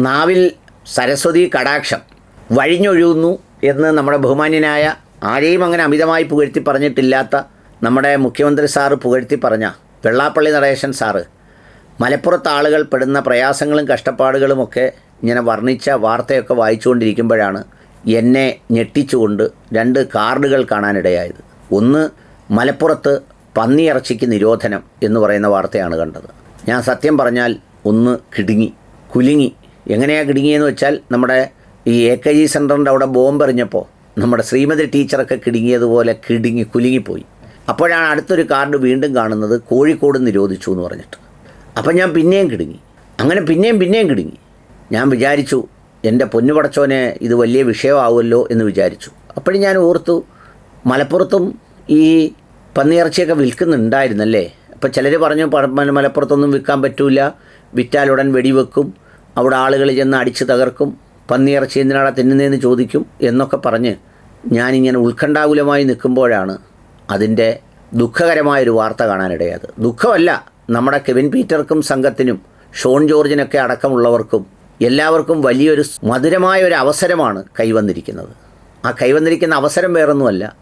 നാവിൽ സരസ്വതി കടാക്ഷം വഴിഞ്ഞൊഴുകുന്നു എന്ന് നമ്മുടെ ബഹുമാന്യനായ ആരെയും അങ്ങനെ അമിതമായി പുകഴ്ത്തി പറഞ്ഞിട്ടില്ലാത്ത നമ്മുടെ മുഖ്യമന്ത്രി സാറ് പുകഴ്ത്തി പറഞ്ഞ വെള്ളാപ്പള്ളി നടേശൻ സാറ് മലപ്പുറത്ത് ആളുകൾ പെടുന്ന പ്രയാസങ്ങളും കഷ്ടപ്പാടുകളുമൊക്കെ ഇങ്ങനെ വർണിച്ച വാർത്തയൊക്കെ വായിച്ചുകൊണ്ടിരിക്കുമ്പോഴാണ് എന്നെ ഞെട്ടിച്ചുകൊണ്ട് രണ്ട് കാർഡുകൾ കാണാനിടയായത്. ഒന്ന് മലപ്പുറത്ത് പന്നിയിറച്ചിക്ക് നിരോധനം എന്ന് പറയുന്ന വാർത്തയാണ് കണ്ടത്. ഞാൻ സത്യം പറഞ്ഞാൽ ഒന്ന് കിടുങ്ങി കുലുങ്ങി എങ്ങനെയാണ് കിടുങ്ങിയെന്ന് വെച്ചാൽ നമ്മുടെ ഈ എ കെ ജി സെന്ററിന്റെ അവിടെ ബോംബെറിഞ്ഞപ്പോൾ നമ്മുടെ ശ്രീമതി ടീച്ചറൊക്കെ കിടുങ്ങിയതുപോലെ കിടുങ്ങി കുലുങ്ങിപ്പോയി. അപ്പോഴാണ് അടുത്തൊരു കാർഡ് വീണ്ടും കാണുന്നത് കോഴിക്കോട് നിരോധിച്ചു എന്ന് പറഞ്ഞിട്ട്. അപ്പം ഞാൻ പിന്നെയും കിടുങ്ങി. അങ്ങനെ പിന്നെയും പിന്നെയും കിടുങ്ങി. ഞാൻ വിചാരിച്ചു എന്റെ പൊന്നു പടച്ചോനെ ഇത് വലിയ വിഷയമാവുമല്ലോ എന്ന് വിചാരിച്ചു. അപ്പോഴും ഞാൻ ഓർത്തു മലപ്പുറത്തും ഈ പന്നിയിറച്ചിയൊക്കെ വിൽക്കുന്നുണ്ടായിരുന്നല്ലേ? അപ്പോൾ ചിലർ പറഞ്ഞു മലപ്പുറത്തൊന്നും വിൽക്കാൻ പറ്റില്ല വിറ്റാലുടൻ വെടിവെക്കും. അവിടെ ആളുകൾ ചെന്ന് അടിച്ച് തകർക്കും പന്നിയിറച്ചി എന്തിനാടാ തിന്നുന്നതെന്ന് ചോദിക്കും എന്നൊക്കെ പറഞ്ഞ് ഞാനിങ്ങനെ ഉത്കണ്ഠാകുലമായി നിൽക്കുമ്പോഴാണ് അതിന്റെ ദുഃഖകരമായൊരു വാർത്ത കാണാനിടയായത്. ദുഃഖമല്ല നമ്മുടെ കെവിൻ പീറ്റർക്കും സംഘത്തിനും ഷോൺ ജോർജിനൊക്കെ അടക്കമുള്ളവർക്കും എല്ലാവർക്കും വലിയൊരു മധുരമായ ഒരു അവസരമാണ് കൈവന്നിരിക്കുന്നത്. ആ കൈവന്നിരിക്കുന്ന അവസരം വേറൊന്നുമല്ല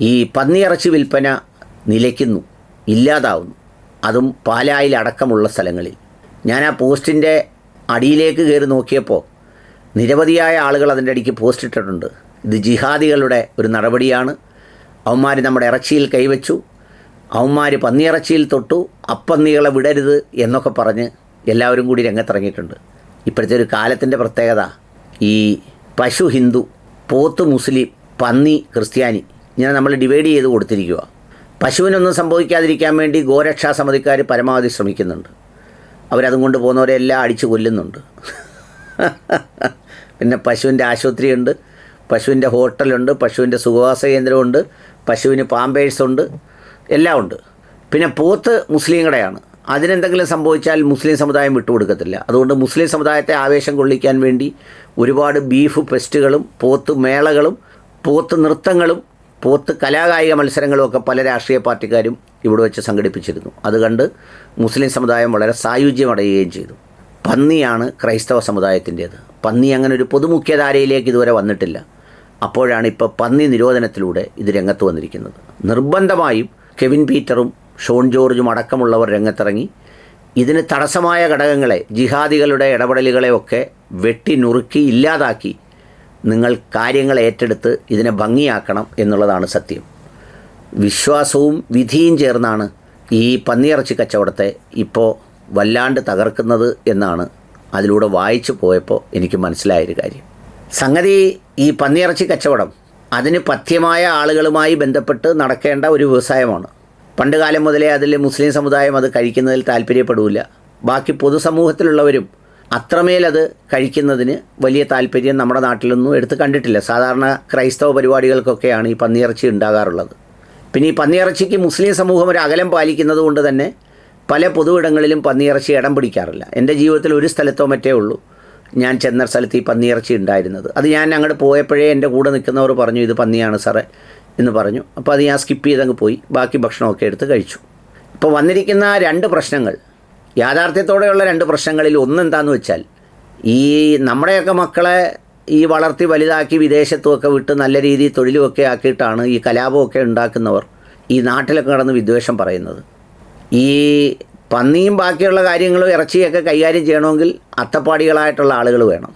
ഈ പന്നിയിറച്ചി വിൽപ്പന നിലയ്ക്കുന്നു ഇല്ലാതാവുന്നു. അതും പാലായിൽ അടക്കമുള്ള സ്ഥലങ്ങളിൽ. ഞാൻ ആ പോസ്റ്റിന്റെ അടിയിലേക്ക് കയറി നോക്കിയപ്പോൾ നിരവധിയായ ആളുകൾ അതിന്റെ അടിക്ക് പോസ്റ്റ് ഇട്ടിട്ടുണ്ട്. ഇത് ജിഹാദികളുടെ ഒരു നടപടിയാണ്. അവന്മാർ നമ്മുടെ ഇറച്ചിയിൽ കൈവച്ചു. അവന്മാർ പന്നിയിറച്ചിയിൽ തൊട്ടു. അപ്പന്നികളെ വിടരുത് എന്നൊക്കെ പറഞ്ഞ് എല്ലാവരും കൂടി രംഗത്തിറങ്ങിയിട്ടുണ്ട്. ഇപ്പോഴത്തെ ഒരു കാലത്തിന്റെ പ്രത്യേകത ഈ പശു ഹിന്ദു പോത്ത് മുസ്ലിം പന്നി ക്രിസ്ത്യാനി ഇങ്ങനെ നമ്മൾ ഡിവൈഡ് ചെയ്ത് കൊടുത്തിരിക്കുക പശുവിനൊന്നും സംഭവിക്കാതിരിക്കാൻ വേണ്ടി ഗോരക്ഷാ സമിതിക്കാർ പരമാവധി ശ്രമിക്കുന്നുണ്ട്. അവരതും കൊണ്ട് പോകുന്നവരെല്ലാം അടിച്ചു കൊല്ലുന്നുണ്ട്. പിന്നെ പശുവിന്റെ ആശുപത്രിയുണ്ട് പശുവിന്റെ ഹോട്ടലുണ്ട് പശുവിന്റെ സുഖവാസ കേന്ദ്രമുണ്ട് പശുവിന് പാമ്പേഴ്സുണ്ട് എല്ലാം ഉണ്ട്. പിന്നെ പോത്ത് മുസ്ലിങ്ങളുടെയാണ്. അതിനെന്തെങ്കിലും സംഭവിച്ചാൽ മുസ്ലിം സമുദായം വിട്ടുകൊടുക്കത്തില്ല. അതുകൊണ്ട് മുസ്ലിം സമുദായത്തെ ആവേശം കൊള്ളിക്കാൻ വേണ്ടി ഒരുപാട് ബീഫ് ഫെസ്റ്റുകളും പോത്ത് മേളകളും പോത്ത് നൃത്തങ്ങളും പോത്ത് കലാകായിക മത്സരങ്ങളുമൊക്കെ പല രാഷ്ട്രീയ പാർട്ടിക്കാരും ഇവിടെ വെച്ച് സംഘടിപ്പിച്ചിരുന്നു. അത് കണ്ട് മുസ്ലിം സമുദായം വളരെ സായുജ്യമടയുകയും ചെയ്തു. പന്നിയാണ് ക്രൈസ്തവ സമുദായത്തിന്റേത്. പന്നി അങ്ങനെ ഒരു പൊതുമുഖ്യധാരയിലേക്ക് ഇതുവരെ വന്നിട്ടില്ല. അപ്പോഴാണ് ഇപ്പോൾ പന്നി നിരോധനത്തിലൂടെ ഇത് രംഗത്ത് വന്നിരിക്കുന്നത്. നിർബന്ധമായും കെവിൻ പീറ്ററും ഷോൺ ജോർജും അടക്കമുള്ളവർ രംഗത്തിറങ്ങി ഇതിന് തടസ്സമായ ഘടകങ്ങളെ ജിഹാദികളുടെ ഇടപെടലുകളെയൊക്കെ വെട്ടി നുറുക്കി ഇല്ലാതാക്കി നിങ്ങൾ കാര്യങ്ങൾ ഏറ്റെടുത്ത് ഇതിനെ ഭംഗിയാക്കണം എന്നുള്ളതാണ് സത്യം. വിശ്വാസവും വിധിയും ചേർന്നാണ് ഈ പന്നിയിറച്ചി കച്ചവടത്തെ ഇപ്പോൾ വല്ലാണ്ട് തകർക്കുന്നത് എന്നാണ് അതിലൂടെ വായിച്ചു പോയപ്പോൾ എനിക്ക് മനസ്സിലായൊരു കാര്യം. സംഗതി ഈ പന്നിയിറച്ചി കച്ചവടം അതിന് പഥ്യമായ ആളുകളുമായി ബന്ധപ്പെട്ട് നടക്കേണ്ട ഒരു വ്യവസായമാണ്. പണ്ട് കാലം മുതലേ അതിൽ മുസ്ലിം സമുദായം അത് കഴിക്കുന്നതിൽ താല്പര്യപ്പെടില്ല ബാക്കി പൊതുസമൂഹത്തിലുള്ളവരും അത്രമേൽ അത് കഴിക്കുന്നതിന് വലിയ താല്പര്യം നമ്മുടെ നാട്ടിലൊന്നും എടുത്ത് കണ്ടിട്ടില്ല. സാധാരണ ക്രൈസ്തവ പരിപാടികൾക്കൊക്കെയാണ് ഈ പന്നിയിറച്ചി ഉണ്ടാകാറുള്ളത്. പിന്നെ ഈ പന്നിയിറച്ചിക്ക് മുസ്ലിം സമൂഹം ഒരു അകലം പാലിക്കുന്നത് കൊണ്ട് തന്നെ പല പൊതുവിടങ്ങളിലും പന്നിയിറച്ചി ഇടം പിടിക്കാറില്ല. എന്റെ ജീവിതത്തിൽ ഒരു സ്ഥലത്തോ മറ്റേ ഉള്ളൂ. ഞാൻ ചെന്ന സ്ഥലത്ത് ഈ പന്നിയിറച്ചി ഉണ്ടായിരുന്നത്. അത് ഞാൻ അങ്ങോട്ട് പോയപ്പോഴേ എന്റെ കൂടെ നിൽക്കുന്നവർ പറഞ്ഞു ഇത് പന്നിയാണ് സാറേ എന്ന് പറഞ്ഞു. അപ്പോൾ അത് ഞാൻ സ്കിപ്പ് ചെയ്തങ്ങ് പോയി. ബാക്കി ഭക്ഷണമൊക്കെ എടുത്ത് കഴിച്ചു. ഇപ്പോൾ വന്നിരിക്കുന്ന രണ്ട് പ്രശ്നങ്ങൾ. യാഥാർത്ഥ്യത്തോടെയുള്ള രണ്ട് പ്രശ്നങ്ങളിൽ ഒന്ന് എന്താന്ന് വെച്ചാൽ ഈ നമ്മുടെയൊക്കെ മക്കളെ ഈ വളർത്തി വലുതാക്കി വിദേശത്തുമൊക്കെ വിട്ട് നല്ല രീതിയിൽ തൊഴിലുമൊക്കെ ആക്കിയിട്ടാണ് ഈ കലാപമൊക്കെ ഉണ്ടാക്കുന്നവർ ഈ നാട്ടിലൊക്കെ കടന്ന് വിദ്വേഷം പറയുന്നത്. ഈ പന്നിയും ബാക്കിയുള്ള കാര്യങ്ങളും ഇറച്ചിയൊക്കെ കൈകാര്യം ചെയ്യണമെങ്കിൽ അത്തപ്പാടികളായിട്ടുള്ള ആളുകൾ വേണം.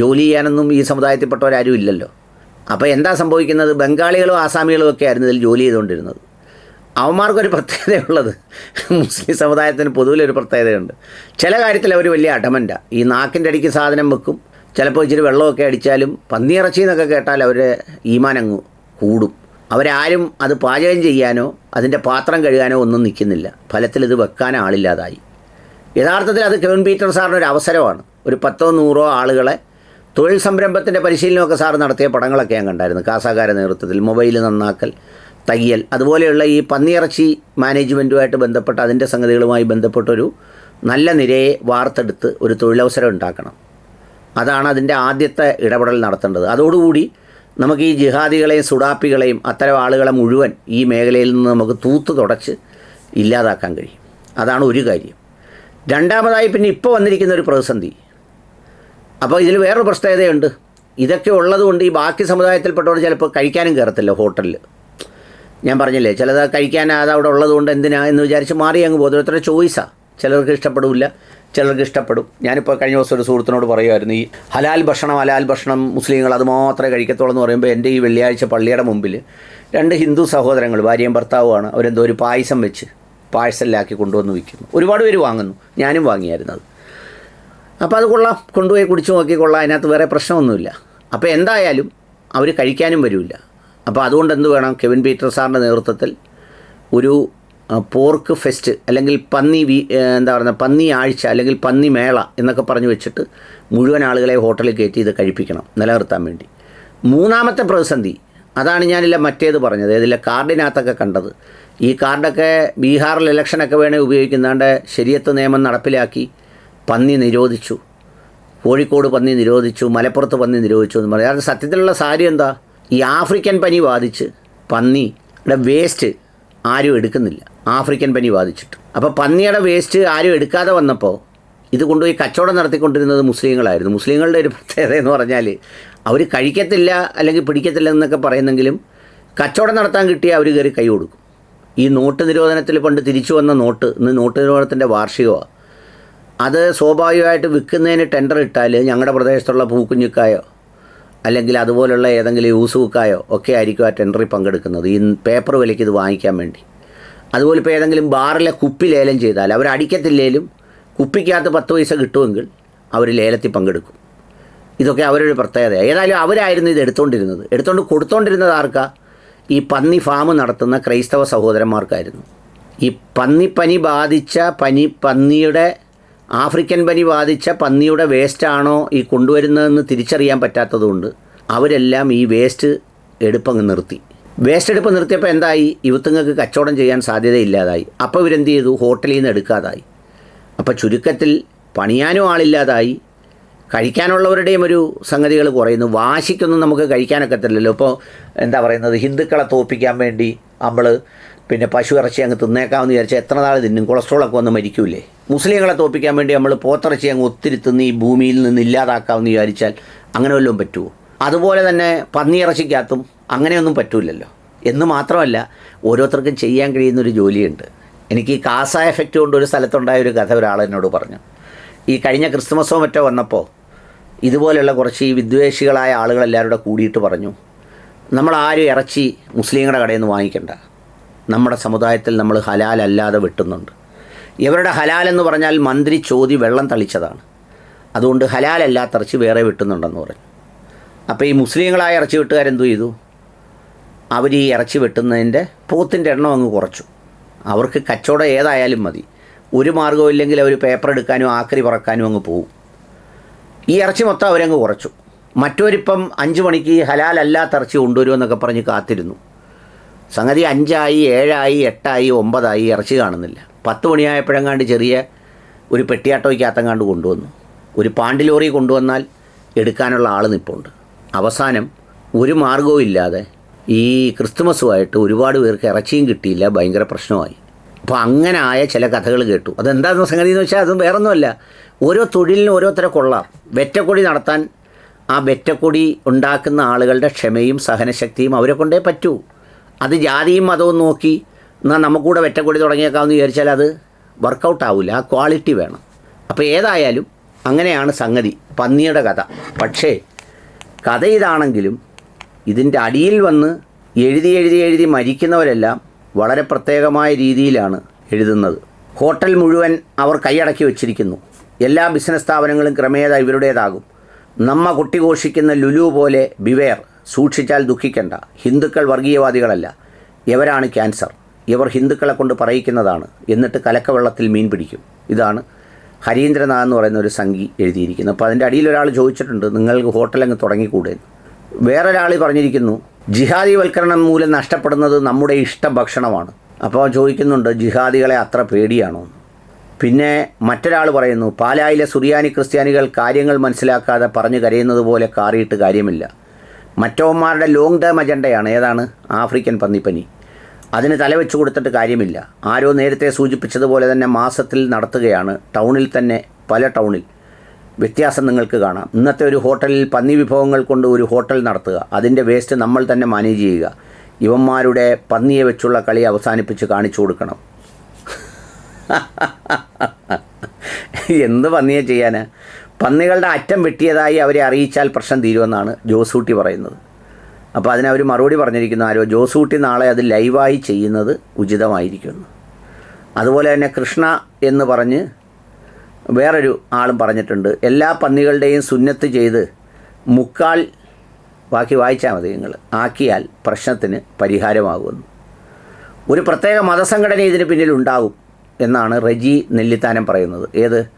ജോലി ചെയ്യാനൊന്നും ഈ സമുദായത്തിൽപ്പെട്ടവരാരും ഇല്ലല്ലോ. അപ്പോൾ എന്താ സംഭവിക്കുന്നത്? ബംഗാളികളും ആസാമികളും ഒക്കെ ആയിരുന്നു ഇതിൽ ജോലി ചെയ്തുകൊണ്ടിരുന്നത്. അവന്മാർക്കൊരു പ്രത്യേകതയുള്ളത് മുസ്ലിം സമുദായത്തിന് പൊതുവിലൊരു പ്രത്യേകതയുണ്ട്. ചില കാര്യത്തിൽ അവർ വലിയ അടമന്റ ഈ നാക്കിന്റെ അടിക്ക് സാധനം വെക്കും. ചിലപ്പോൾ ഇച്ചിരി വെള്ളമൊക്കെ അടിച്ചാലും പന്നിയിറച്ചി എന്നൊക്കെ കേട്ടാൽ അവരെ ഈമാനങ്ങ് കൂടും. അവരാരും അത് പാചകം ചെയ്യാനോ അതിന്റെ പാത്രം കഴുകാനോ ഒന്നും നിൽക്കുന്നില്ല. ഫലത്തിൽ ഇത് വെക്കാൻ ആളില്ലാതായി. യഥാർത്ഥത്തിൽ അത് കെവിൻ പീറ്റർ സാറിന് ഒരു അവസരമാണ്. ഒരു പത്തോ നൂറോ ആളുകളെ തൊഴിൽ സംരംഭത്തിന്റെ പരിശീലനമൊക്കെ സാർ നടത്തിയ പടങ്ങളൊക്കെ ഞാൻ കണ്ടായിരുന്നു. കാസാകാര നേതൃത്വത്തിൽ മൊബൈൽ നന്നാക്കൽ തയ്യൽ അതുപോലെയുള്ള ഈ പന്നിയിറച്ചി മാനേജ്മെന്റുമായിട്ട് ബന്ധപ്പെട്ട അതിന്റെ സംഗതികളുമായി ബന്ധപ്പെട്ടൊരു നല്ല നിരയെ വാർത്തെടുത്ത് ഒരു തൊഴിലവസരം ഉണ്ടാക്കണം. അതാണ് അതിന്റെ ആദ്യത്തെ ഇടപെടൽ നടത്തേണ്ടത്. അതോടുകൂടി നമുക്ക് ഈ ജിഹാദികളെയും സുഡാപ്പികളെയും അത്തരം ആളുകളെ മുഴുവൻ ഈ മേഖലയിൽ നിന്ന് നമുക്ക് തൂത്ത് തുടച്ച് ഇല്ലാതാക്കാൻ കഴിയും. അതാണ് ഒരു കാര്യം. രണ്ടാമതായി പിന്നെ ഇപ്പോൾ വന്നിരിക്കുന്ന ഒരു പ്രതിസന്ധി. അപ്പോൾ ഇതിൽ വേറൊരു പ്രത്യേകതയുണ്ട്. ഇതൊക്കെ ഉള്ളതുകൊണ്ട് ഈ ബാക്കി സമുദായത്തിൽപ്പെട്ടവർ ചിലപ്പോൾ കഴിക്കാനും കയറത്തില്ല ഹോട്ടലിൽ. ഞാൻ പറഞ്ഞില്ലേ ചിലത് കഴിക്കാൻ അത് അവിടെ ഉള്ളതുകൊണ്ട് എന്തിനാ എന്ന് വിചാരിച്ച് മാറി അങ്ങ് പോകും. ഓരോരുത്തരുടെ ചോയ്സാണ് ചിലർക്ക് ഇഷ്ടപ്പെടില്ല ചിലർക്ക് ഇഷ്ടപ്പെടും. ഞാനിപ്പോൾ കഴിഞ്ഞ ദിവസം ഒരു സുഹൃത്തിനോട് പറയുമായിരുന്നു ഈ ഹലാൽ ഭക്ഷണം ഹലാൽ ഭക്ഷണം മുസ്ലിങ്ങൾ അത് മാത്രമേ കഴിക്കത്തുള്ളൂ എന്ന് പറയുമ്പോൾ എന്റെ ഈ വെള്ളിയാഴ്ച പള്ളിയുടെ മുമ്പിൽ രണ്ട് ഹിന്ദു സഹോദരങ്ങൾ ഭാര്യയും ഭർത്താവുമാണ് അവരെന്തോ ഒരു പായസം വെച്ച് പാഴ്സലിലാക്കി കൊണ്ടുവന്ന് വിൽക്കുന്നു. ഒരുപാട് പേര് വാങ്ങുന്നു. ഞാനും വാങ്ങിയായിരുന്നു അത്. അപ്പോൾ അത് കൊള്ളാം. കൊണ്ടുപോയി കുടിച്ചു നോക്കി കൊള്ളാം. അതിനകത്ത് വേറെ പ്രശ്നമൊന്നുമില്ല. അപ്പോൾ എന്തായാലും അവർ കഴിക്കാനും വരില്ല അപ്പോൾ അതുകൊണ്ട് എന്ത് വേണം? കെവിൻ പീറ്റർ സാറിന്റെ നേതൃത്വത്തിൽ ഒരു പോർക്ക് ഫെസ്റ്റ് അല്ലെങ്കിൽ പന്നി വീ എന്താ പറയുക പന്നി ആഴ്ച അല്ലെങ്കിൽ പന്നി മേള എന്നൊക്കെ പറഞ്ഞു വെച്ചിട്ട് മുഴുവൻ ആളുകളെ ഹോട്ടലിൽ കയറ്റി ഇത് കഴിപ്പിക്കണം നിലനിർത്താൻ വേണ്ടി. മൂന്നാമത്തെ പ്രതിസന്ധി അതാണ് ഞാനില്ല മറ്റേത് പറഞ്ഞത് ഇതിലെ കാർഡിനകത്തൊക്കെ കണ്ടത്. ഈ കാർഡൊക്കെ ബീഹാറിൽ ഇലക്ഷനൊക്കെ വേണേൽ ഉപയോഗിക്കുന്നാണ്ട് ശരിയത്ത് നിയമം നടപ്പിലാക്കി പന്നി നിരോധിച്ചു. കോഴിക്കോട് പന്നി നിരോധിച്ചു മലപ്പുറത്ത് പന്നി നിരോധിച്ചു എന്ന് പറയുന്നത് അത് സത്യത്തിലുള്ള സാരി എന്താ? ഈ ആഫ്രിക്കൻ പനി ബാധിച്ച് പന്നിയുടെ വേസ്റ്റ് ആരും എടുക്കുന്നില്ല. ആഫ്രിക്കൻ പനി ബാധിച്ചിട്ട്. അപ്പോൾ പന്നിയുടെ വേസ്റ്റ് ആരും എടുക്കാതെ വന്നപ്പോൾ ഇത് കൊണ്ടുപോയി കച്ചവടം നടത്തിക്കൊണ്ടിരുന്നത് മുസ്ലിങ്ങളായിരുന്നു. മുസ്ലിങ്ങളുടെ ഒരു പ്രത്യേകത എന്ന് പറഞ്ഞാൽ അവർ കഴിക്കത്തില്ല അല്ലെങ്കിൽ പിടിക്കത്തില്ല എന്നൊക്കെ പറയുന്നെങ്കിലും കച്ചവടം നടത്താൻ കിട്ടിയ അവർ കയറി കൈ കൊടുക്കും. ഈ നോട്ട് നിരോധനത്തിൽ പണ്ട് തിരിച്ചു വന്ന നോട്ട് ഇന്ന് നോട്ട് നിരോധനത്തിന്റെ വാർഷികമാണ് അത് സ്വാഭാവികമായിട്ട് വിൽക്കുന്നതിന് ടെൻഡർ ഇട്ടാൽ ഞങ്ങളുടെ പ്രദേശത്തുള്ള പൂക്കുഞ്ഞുക്കായോ അല്ലെങ്കിൽ അതുപോലുള്ള ഏതെങ്കിലും യൂസുക്കായോ ഒക്കെ ആയിരിക്കും ആ ടെൻഡറിൽ പങ്കെടുക്കുന്നത്. ഈ പേപ്പർ വിലയ്ക്ക് ഇത് വാങ്ങിക്കാൻ വേണ്ടി. അതുപോലെ ഇപ്പോൾ ഏതെങ്കിലും ബാറിലെ കുപ്പി ലേലം ചെയ്താൽ അവർ അടിക്കത്തില്ലേലും കുപ്പിക്കകത്ത് പത്ത് പൈസ കിട്ടുമെങ്കിൽ അവർ ലേലത്തിൽ പങ്കെടുക്കും. ഇതൊക്കെ അവരുടെ പ്രത്യേകത ഏതായാലും അവരായിരുന്നു ഇത് എടുത്തുകൊണ്ടിരുന്നത് എടുത്തുകൊണ്ട് കൊടുത്തോണ്ടിരുന്നത് ആർക്കാ? ഈ പന്നി ഫാം നടത്തുന്ന ക്രൈസ്തവ സഹോദരന്മാർക്കായിരുന്നു. ഈ പന്നിപ്പനി ബാധിച്ച പനി പന്നിയുടെ ആഫ്രിക്കൻ പനി ബാധിച്ച പന്നിയുടെ വേസ്റ്റാണോ ഈ കൊണ്ടുവരുന്നതെന്ന് തിരിച്ചറിയാൻ പറ്റാത്തതുകൊണ്ട് അവരെല്ലാം ഈ വേസ്റ്റ് എടുപ്പങ്ങ് നിർത്തി. വേസ്റ്റ് എടുപ്പ് നിർത്തിയപ്പോൾ എന്തായി? യുവത്തുങ്ങൾക്ക് കച്ചവടം ചെയ്യാൻ സാധ്യതയില്ലാതായി. അപ്പോൾ ഇവരെന്ത് ചെയ്തു? ഹോട്ടലിൽ നിന്ന് എടുക്കാതായി. അപ്പോൾ ചുരുക്കത്തിൽ പണിയാനും ആളില്ലാതായി. കഴിക്കാനുള്ളവരുടെയും ഒരു സംഗതികൾ കുറയുന്നു. വാശിക്കൊന്നും നമുക്ക് കഴിക്കാനൊക്കത്തില്ലല്ലോ. ഇപ്പോൾ എന്താ പറയുന്നത്? ഹിന്ദുക്കളെ തോൽപ്പിക്കാൻ വേണ്ടി നമ്മൾ പിന്നെ പശു ഇറച്ചി അങ്ങ് തിന്നേക്കാമെന്ന് വിചാരിച്ചാൽ എത്ര നാൾ തിന്നും? കൊളസ്ട്രോളൊക്കെ വന്ന് മരിക്കൂലേ? മുസ്ലിങ്ങളെ തോപ്പിക്കാൻ വേണ്ടി നമ്മൾ പോത്തിറച്ചി അങ്ങ് ഒത്തിരി തിന്ന് ഈ ഭൂമിയിൽ നിന്ന് ഇല്ലാതാക്കാമെന്ന് വിചാരിച്ചാൽ അങ്ങനെ വല്ലതും പറ്റുമോ അതുപോലെ തന്നെ പന്നിയിറച്ചിക്കകത്തും അങ്ങനെയൊന്നും പറ്റൂലല്ലോ. എന്ന് മാത്രമല്ല ഓരോരുത്തർക്കും ചെയ്യാൻ കഴിയുന്നൊരു ജോലിയുണ്ട്. എനിക്ക് ഈ കാസ എഫക്റ്റ് കൊണ്ട് ഒരു സ്ഥലത്തുണ്ടായ ഒരു കഥ ഒരാൾ എന്നോട് പറഞ്ഞു. ഈ കഴിഞ്ഞ ക്രിസ്തുമസോ മറ്റോ വന്നപ്പോൾ ഇതുപോലെയുള്ള കുറച്ച് ഈ വിദ്വേഷികളായ ആളുകളെല്ലാവരും കൂടെ കൂടിയിട്ട് പറഞ്ഞു നമ്മളാരും ഇറച്ചി മുസ്ലിങ്ങളുടെ കടയിൽ നിന്ന് വാങ്ങിക്കണ്ട. നമ്മുടെ സമുദായത്തിൽ നമ്മൾ ഹലാൽ അല്ലാതെ വെട്ടുന്നുണ്ട്. ഇവരുടെ ഹലാൽ എന്ന് പറഞ്ഞാൽ മന്ത്രി ചോദി വെള്ളം തളിച്ചതാണ്. അതുകൊണ്ട് ഹലാലല്ലാത്ത ഇറച്ചി വേറെ വെട്ടുന്നുണ്ടെന്ന് പറഞ്ഞു. അപ്പോൾ ഈ മുസ്ലിങ്ങളായ ഇറച്ചി വെട്ടുകാരെന്തു ചെയ്തു? അവർ ഈ ഇറച്ചി വെട്ടുന്നതിന്റെ പോത്തിന്റെ എണ്ണം അങ്ങ് കുറച്ചു. അവർക്ക് കച്ചവടം ഏതായാലും മതി. ഒരു മാർഗവും ഇല്ലെങ്കിൽ അവർ പേപ്പർ എടുക്കാനും ആക്രി പറക്കാനും അങ്ങ് പോകും ഈ ഇറച്ചി മൊത്തം അവരങ്ങ് കുറച്ചു. മറ്റൊരിപ്പം അഞ്ച് മണിക്ക് ഹലാലല്ലാത്ത ഇറച്ചി കൊണ്ടുവരുമെന്നൊക്കെ പറഞ്ഞ് കാത്തിരുന്നു. സംഗതി അഞ്ചായി ഏഴായി എട്ടായി ഒമ്പതായി ഇറച്ചി കാണുന്നില്ല. പത്ത് മണിയായപ്പോഴെങ്ങാണ്ട് ചെറിയ ഒരു പെട്ടിയാട്ടോയ്ക്കകത്തെങ്ങാണ്ട് കൊണ്ടുവന്നു. ഒരു പാണ്ടി ലോറി കൊണ്ടുവന്നാൽ എടുക്കാനുള്ള ആൾ നിപ്പുണ്ട്. അവസാനം ഒരു മാർഗവും ഇല്ലാതെ ഈ ക്രിസ്തുമസുമായിട്ട് ഒരുപാട് പേർക്ക് ഇറച്ചിയും കിട്ടിയില്ല ഭയങ്കര പ്രശ്നമായി. അപ്പോൾ അങ്ങനെ ആയ ചില കഥകൾ കേട്ടു. അതെന്താണെന്ന് സംഗതി എന്ന് വെച്ചാൽ അതും വേറൊന്നുമല്ല. ഓരോ തൊഴിലിനും ഓരോരുത്തരെ കൊള്ളാം. വെറ്റക്കൊടി നടത്താൻ ആ വെറ്റക്കൊടി ഉണ്ടാക്കുന്ന ആളുകളുടെ ക്ഷമയും സഹനശക്തിയും അവരെ കൊണ്ടേ പറ്റൂ. അത് ജാതിയും മതവും നോക്കി എന്നാൽ നമുക്കൂടെ വെറ്റക്കൊടി തുടങ്ങിയേക്കാമെന്ന് വിചാരിച്ചാൽ അത് വർക്കൗട്ട് ആവില്ല ആ ക്വാളിറ്റി വേണം. അപ്പോൾ ഏതായാലും അങ്ങനെയാണ് സംഗതി പന്നിയുടെ കഥ. പക്ഷേ കഥ ഇതാണെങ്കിലും ഇതിന്റെ അടിയിൽ വന്ന് എഴുതി എഴുതി എഴുതി മരിക്കുന്നവരെല്ലാം വളരെ പ്രത്യേകമായ രീതിയിലാണ് എഴുതുന്നത്. ഹോട്ടൽ മുഴുവൻ അവർ കൈയടക്കി വച്ചിരിക്കുന്നു. എല്ലാ ബിസിനസ് സ്ഥാപനങ്ങളും ക്രമേണ ഇവരുടേതാകും. നമ്മ കൊട്ടിഘോഷിക്കുന്ന ലുലു പോലെ ബിവേർ സൂക്ഷിച്ചാൽ ദുഃഖിക്കണ്ട. ഹിന്ദുക്കൾ വർഗീയവാദികളല്ല. ഇവരാണ് ക്യാൻസർ. ഇവർ ഹിന്ദുക്കളെ കൊണ്ട് പറയിക്കുന്നതാണ്. എന്നിട്ട് കലക്കവെള്ളത്തിൽ മീൻ പിടിക്കും. ഇതാണ് ഹരീന്ദ്രനാഥ് എന്ന് പറയുന്ന ഒരു സംഗി എഴുതിയിരിക്കുന്നത്. അപ്പോൾ അതിന്റെ അടിയിൽ ഒരാൾ ചോദിച്ചിട്ടുണ്ട് നിങ്ങൾക്ക് ഹോട്ടൽ അങ്ങ് തുടങ്ങിക്കൂടെ. വേറൊരാൾ പറഞ്ഞിരിക്കുന്നു ജിഹാദിവൽക്കരണം മൂലം നഷ്ടപ്പെടുന്നത് നമ്മുടെ ഇഷ്ട ഭക്ഷണമാണ്. അപ്പോൾ ചോദിക്കുന്നുണ്ട് ജിഹാദികളെ അത്ര പേടിയാണോ? പിന്നെ മറ്റൊരാൾ പറയുന്നു പാലായിലെ സുറിയാനി ക്രിസ്ത്യാനികൾ കാര്യങ്ങൾ മനസ്സിലാക്കാതെ പറഞ്ഞു കരയുന്നത് പോലെ കാറിയിട്ട് കാര്യമില്ല. മറ്റവന്മാരുടെ ലോങ് ടേം അജണ്ടയാണ് ഏതാണ്? ആഫ്രിക്കൻ പന്നിപ്പനി. അതിന് തലവെച്ച് കൊടുത്തിട്ട് കാര്യമില്ല. ആരോ നേരത്തെ സൂചിപ്പിച്ചതുപോലെ തന്നെ മാസത്തിൽ നടത്തുകയാണ്. ടൗണിൽ തന്നെ പല ടൗണിൽ. വ്യത്യാസം നിങ്ങൾക്ക് കാണാം. ഇന്നത്തെ ഒരു ഹോട്ടലിൽ പന്നി വിഭവങ്ങൾ കൊണ്ട് ഒരു ഹോട്ടൽ നടത്തുക. അതിന്റെ വേസ്റ്റ് നമ്മൾ തന്നെ മാനേജ് ചെയ്യുക. ഇവന്മാരുടെ പന്നിയെ വെച്ചുള്ള കളി അവസാനിപ്പിച്ച് കാണിച്ചു കൊടുക്കണം. എന്ത് പന്നിയെ ചെയ്യാന്? പന്നികളുടെ അറ്റം വെട്ടിയതായി അവരെ അറിയിച്ചാൽ പ്രശ്നം തീരുമെന്നാണ് ജോസൂട്ടി പറയുന്നത്. അപ്പോൾ അതിനവർ മറുപടി പറഞ്ഞിരിക്കുന്ന ആരോ ജോസൂട്ടി നാളെ അത് ലൈവായി ചെയ്യുന്നത് ഉചിതമായിരിക്കുന്നു. അതുപോലെ തന്നെ കൃഷ്ണ എന്ന് പറഞ്ഞ് വേറൊരു ആളും പറഞ്ഞിട്ടുണ്ട് എല്ലാ പന്നികളുടെയും സുന്നത്ത് ചെയ്ത് മുക്കാൽ ബാക്കി വായിച്ചാൽ മതി നിങ്ങൾ ആക്കിയാൽ പ്രശ്നത്തിന് പരിഹാരമാകുമെന്ന്. ഒരു പ്രത്യേക മതസംഘടന ഇതിന് പിന്നിലുണ്ടാകും എന്നാണ് റജി നെല്ലിത്താനം പറയുന്നത്. ഏത്?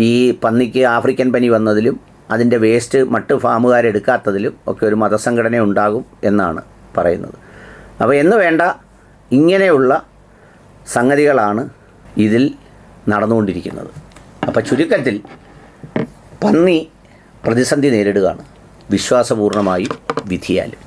ഈ പന്നിക്ക് ആഫ്രിക്കൻ പനി വന്നതിലും അതിന്റെ വേസ്റ്റ് മറ്റ് ഫാമുകാരെടുക്കാത്തതിലും ഒക്കെ ഒരു മതസംഘടന ഉണ്ടാകും എന്നാണ് പറയുന്നത്. അപ്പോൾ എന്ന് വേണ്ട ഇങ്ങനെയുള്ള സംഗതികളാണ് ഇതിൽ നടന്നുകൊണ്ടിരിക്കുന്നത്. അപ്പോൾ ചുരുക്കത്തിൽ പന്നി പ്രതിസന്ധി നേരിടുകയാണ്. വിശ്വാസപൂർണമായും വിധിയാലും.